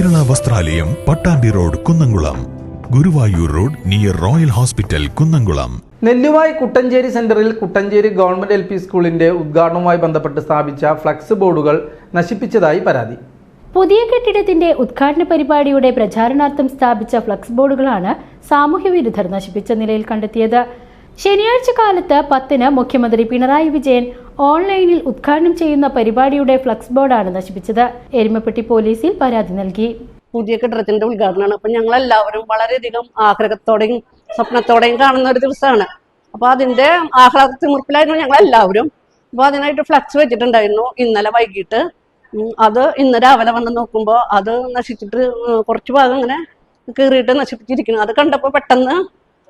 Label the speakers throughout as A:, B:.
A: വസ്ത്രാലയം Pattambi road Kunnamkulam. Guruvayur road near royal hospital Kunnamkulam.
B: Nelluvayi Kuttanchery സെന്ററിൽ Kuttanchery government L P സ്കൂളിന്റെ ഉദ്ഘാടനവുമായി ബന്ധപ്പെട്ട് സ്ഥാപിച്ച flux ബോർഡുകൾ നശിപ്പിച്ചതായി പരാതി.
C: പുതിയ കെട്ടിടത്തിന്റെ ഉദ്ഘാടന പരിപാടിയുടെ പ്രചാരണാർത്ഥം സ്ഥാപിച്ച ഫ്ലക്സ് ബോർഡുകളാണ് സാമൂഹ്യ വിരുദ്ധർ നശിപ്പിച്ച നിലയിൽ കണ്ടെത്തിയത്. ശനിയാഴ്ച കാലത്ത് പത്തിന് മുഖ്യമന്ത്രി പിണറായി വിജയൻ ഓൺലൈനിൽ ഉദ്ഘാടനം ചെയ്യുന്ന പരിപാടിയുടെ ഫ്ലക്സ് ബോർഡാണ് നശിപ്പിച്ചത്. എരുമപ്പെട്ടി പോലീസിൽ പരാതി നൽകി.
D: പുതിയ കെട്ടിടത്തിന്റെ ഉദ്ഘാടനമാണ്. അപ്പൊ ഞങ്ങൾ എല്ലാവരും വളരെയധികം ആഗ്രഹത്തോടെയും സ്വപ്നത്തോടെയും കാണുന്ന ഒരു ദിവസമാണ്. അപ്പൊ അതിന്റെ ആഹ്ലാദത്തിമുറപ്പിലായിരുന്നു ഞങ്ങൾ എല്ലാവരും അപ്പൊ അതിനായിട്ട് ഫ്ലക്സ് വെച്ചിട്ടുണ്ടായിരുന്നു ഇന്നലെ വൈകിട്ട്. അത് ഇന്ന് രാവിലെ വന്ന് നോക്കുമ്പോൾ അത് നശിച്ചിട്ട് കുറച്ചു കുറച്ച് ഭാഗം ഇങ്ങനെ കീറിയിട്ട് നശിപ്പിച്ചിരിക്കുന്നു. അത് കണ്ടപ്പോൾ പെട്ടെന്ന്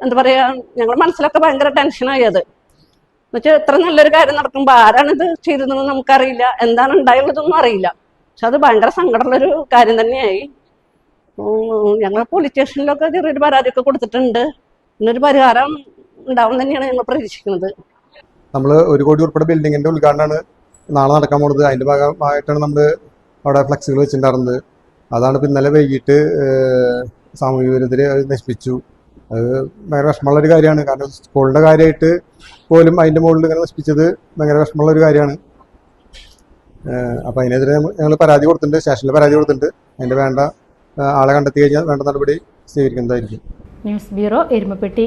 D: എന്താ പറയാ ഞങ്ങൾ മനസ്സിലൊക്കെ ഭയങ്കര ടെൻഷനായത് എന്നുവെച്ചാൽ ഇത്ര നല്ലൊരു കാര്യം നടക്കുമ്പോൾ ആരാണിത് ചെയ്തതെന്ന് നമുക്കറിയില്ല എന്താണ് ഉണ്ടായുള്ളതൊന്നും അറിയില്ല. പക്ഷെ അത് ഭയങ്കര സങ്കടമുള്ളൊരു കാര്യം തന്നെയായി. ഞങ്ങൾ പോലീസ് സ്റ്റേഷനിലൊക്കെ ചെറിയൊരു പരാതിയൊക്കെ കൊടുത്തിട്ടുണ്ട്. ഇന്നൊരു പരിഹാരം ഉണ്ടാവും തന്നെയാണ് ഞങ്ങൾ പ്രതീക്ഷിക്കുന്നത്.
E: നമ്മൾ ഒരു കോടി ഉൾപ്പെടെ ബിൽഡിങ്ങിന്റെ ഉദ്ഘാടനമാണ് നാളെ നടക്കാൻ പോകുന്നത് അതിന്റെ ഭാഗമായിട്ടാണ് നമ്മൾ അവിടെ ഫ്ലെക്സുകൾ വെച്ചിട്ടുണ്ടായിരുന്നത്. അതാണ് ഇപ്പം ഇന്നലെ വൈകിട്ട് സാമൂഹ്യ വിരുദ്ധരെ നശിപ്പിച്ചു. അത് ഭയങ്കര വിഷമമുള്ള ഒരു കാര്യമാണ്. കാരണം സ്കൂളിന്റെ കാര്യമായിട്ട് പോലും അതിന്റെ മുകളിൽ ഇങ്ങനെ നശിപ്പിച്ചത് ഭയങ്കര വിഷമമുള്ള ഒരു കാര്യമാണ് അപ്പോൾ അതിനെതിരെ ഞങ്ങൾ പരാതി കൊടുത്തിട്ടുണ്ട് സ്റ്റേഷനിൽ പരാതി കൊടുത്തിട്ടുണ്ട്. അതിന്റെ വേണ്ട ആളെ കണ്ടെത്തി കഴിഞ്ഞാൽ വേണ്ട നടപടി സ്വീകരിക്കുന്നതായിരിക്കും.
C: News bureau Erumapetty.